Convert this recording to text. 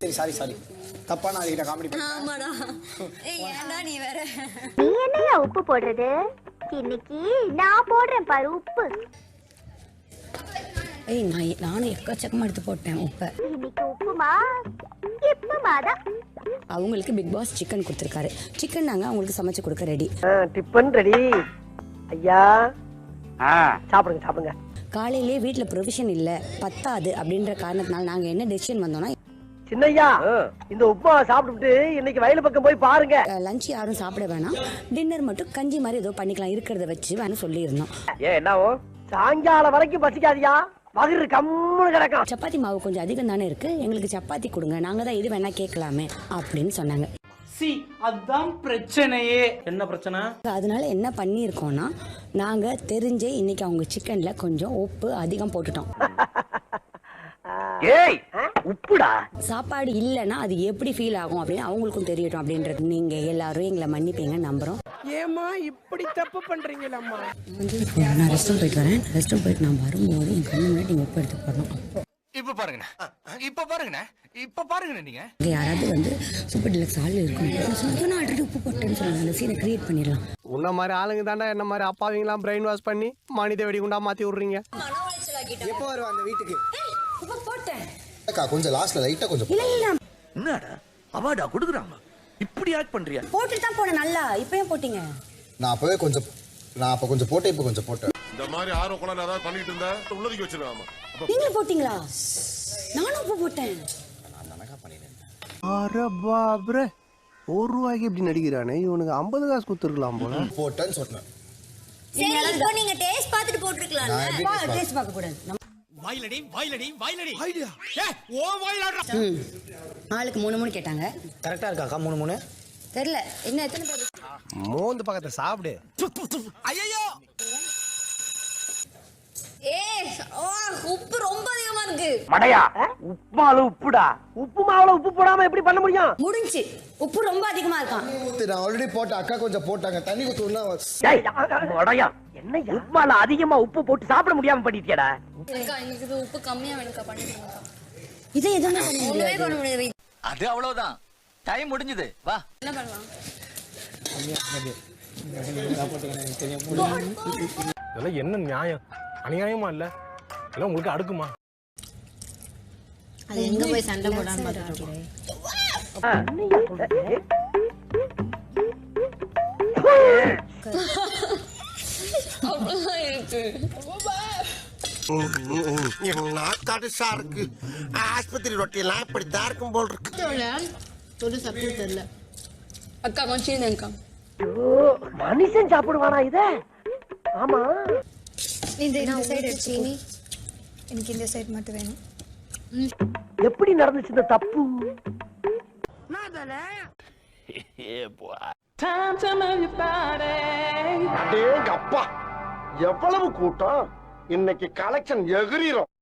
சரி sorry sorry தப்பா நான் அதுகிட்ட காமெடி பண்ணேன். ஆமாடா. ஏய் ஏன்டா நீ வேற? நீ என்னையா உப்பு போடுறது? இன்னைக்கு நான் போடுறேன் பாரு உப்பு. ஏய் நான் நானும் எக்கச்சக்கமா எடுத்து போட்டேன் உப்பை. இன்னைக்கு உப்புமா? இப்புமா தான் அவங்களுக்கு பிக் பாஸ் சிக்கன் கொடுத்துருக்காரு. சிக்கன் நாங்க அவங்களுக்கு சமைச்சு கொடுக்க ரெடி டிஃபன் ரெடி ஐயா சாப்பிடுங்க சாப்பிடுங்க. காலையிலே வீட்ல ப்ரொவிஷன் இல்ல பத்தாது அப்படின்ற காரணத்தினால நாங்க என்ன டெசிஷன் வந்தோம்னா சின்னையா இந்த உப்புமா சாப்பிட்டுட்டு இன்னைக்கு வயலு பக்கம் போய் பாருங்க. லஞ்ச் யாரும் சாப்பிட வேணாம். டின்னர் மட்டும் கஞ்சி மாதிரி ஏதோ பண்ணிக்கலாம் இருக்கிறத வச்சு வேணும் சொல்லியிருந்தோம். ஏன் என்னவோ சாயங்காலம் வரைக்கும் பசிக்காதியா? வயிறு கம்முன்னு கிடக்கும். சப்பாத்தி மாவு கொஞ்சம் அதிகம் தானே இருக்கு. எங்களுக்கு சப்பாத்தி கொடுங்க நாங்க தான் இது வேணா கேட்கலாமே அப்படின்னு சொன்னாங்க. சி அதான் பிரச்சனையே. என்ன பிரச்சனை? அதனால என்ன பண்ணியிருக்கோம்னா நாங்க தெரிஞ்சே இன்னைக்கு அவங்க சிக்கன்ல கொஞ்சம் உப்பு அதிகம் போட்டுட்டோம். ஏய் உப்புடா. சாப்பாடு இல்லைன்னா அது எப்படி ஃபீல் ஆகும் அப்படின்னு அவங்களுக்கும் தெரியட்டும் அப்படின்றது. நீங்க எல்லாரும் எங்களை மன்னிப்பீங்க நம்புறோம். ஏமா இப்படி தப்பு பண்றீங்களம்மா? நான் ரெஸ்ட் ரூம் போயிட்டு வரேன். ரெஸ்ட் ரூம் போயிட்டு நான் வரும்போது என் கண்ணு முன்னாடி நீங்க உப்பு எடுத்து போடணும் இப்ப பாருங்கண்ணே இப்ப பாருங்கண்ணே. இப்ப பாருங்கண்ணே நீங்க. யாராவது வந்து சூப்பர் டிலக்ஸ் ஆள் இருக்கும் சொன்னா நான் ஆல்ரெடி உப்பு போட்டேன்னு சொல்லுவாங்க அந்த சீனை கிரியேட் பண்ணிடலாம். உன்ன மாதிரி ஆளுங்க தாண்டா என்ன மாதிரி அப்பாவிங்களாம் பிரெயின் வாஷ் பண்ணி மனித வெடிகுண்டா மாத்தி விடுறீங்க? எப்போ வருவா அந்த வீட்டுக்கு? உப்பு போட்டேன். அக்கா கொஞ்சம் லாஸ்ட்ல லைட்டா கொஞ்சம் இல்ல இல்ல. என்னடா? அவார்டா கொடுக்குறாங்க. இப்படி ஆக்ட் பண்றியா? போட்டுட்டு தான் போனேன் நல்லா. இப்பயும் போட்டீங்க. நான் அப்பவே கொஞ்சம் நான் அப்ப கொஞ்சம் போட்டேன் இப்ப கொஞ்சம் போட்டேன். இந்த மாதிரி ஆர்வம் கூட ஏதாவது பண்ணிட்டு இருந்தா உள்ளதுக்கு வச்சிருக்காம நீங்க போட்டீங்களா? நானும் உப்பு போட்டேன். அரே பாப்ரே. ஒரு ரூபாய்க்கு இப்படி நடிக்கிறானே? இவனுக்கு ஐம்பது காசு கொடுத்துருக்கலாம் போல. போட்டேன்னு சொன்னேன். சரி இப்போ நீங்க டேஸ்ட் பார்த்துட்டு நான் எப்படி taste பார்க்க- டேஸ்ட் பார்க்க கூடாது நம்ம- வாயிலடி வாயிலடி வாயிலடி. ஓ வாயிலாடுறா ம். ஆளுக்கு மூணு மூணு கேட்டாங்க. கரெக்டா இருக்காக்கா மூணு மூணு? தெரியல. எத்தனை பேர்? மோந்து பக்கத்தை சாப்பிடு. ஐயோ உப்பு ரொம்ப அதிகமா இருக்கு. மடையா உப்புமால உப்புடா. உப்பு மாவுல உப்பு போடாம எப்படி பண்ண முடியும்? முடிஞ்சு. உப்பு ரொம்ப அதிகமா இருக்கான். ஊத்து, நான் ஆல்ரெடி போட்டேன் அக்கா கொஞ்சம் போட்டாங்க. தண்ணி ஊத்துனா மடையா என்ன உப்புமால அதிகமா உப்பு போட்டு சாப்பிட முடியாம பண்ணிட்டியடா. எங்களுக்கு உப்பு கம்மியா வேணுக்கா பண்ணிடுங்க இதை எதுவுமே பண்ண முடியாது. அது அவ்வளவுதான். டைம் முடிஞ்சது. வா. என்ன பண்ணலாம்? இதெல்லாம் என்ன நியாயம்? அநியாயமா இல்ல? எல்லாம் உங்களுக்கு அடுக்குமா? அது எங்க போய் சண்டை போடாம சாருக்கு ஆஸ்பத்திரி ரொட்டி எல்லாம் இப்படித்தான் இருக்கும். போல் இருக்கு தெரியல அக்கா கொஞ்சம் அக்கா. ஐயோ, மனுஷன் சாப்பிடுவானா இத? ஆமா. இந்த இந்த சைடு சீனி எனக்கு இந்த சைடு மட்டும் வேணும். எப்படி நடந்துச்சு இந்த தப்பு? அப்பா எவ்வளவு கூட்டம்? இன்னைக்கு கலெக்ஷன் எகிரிரும்.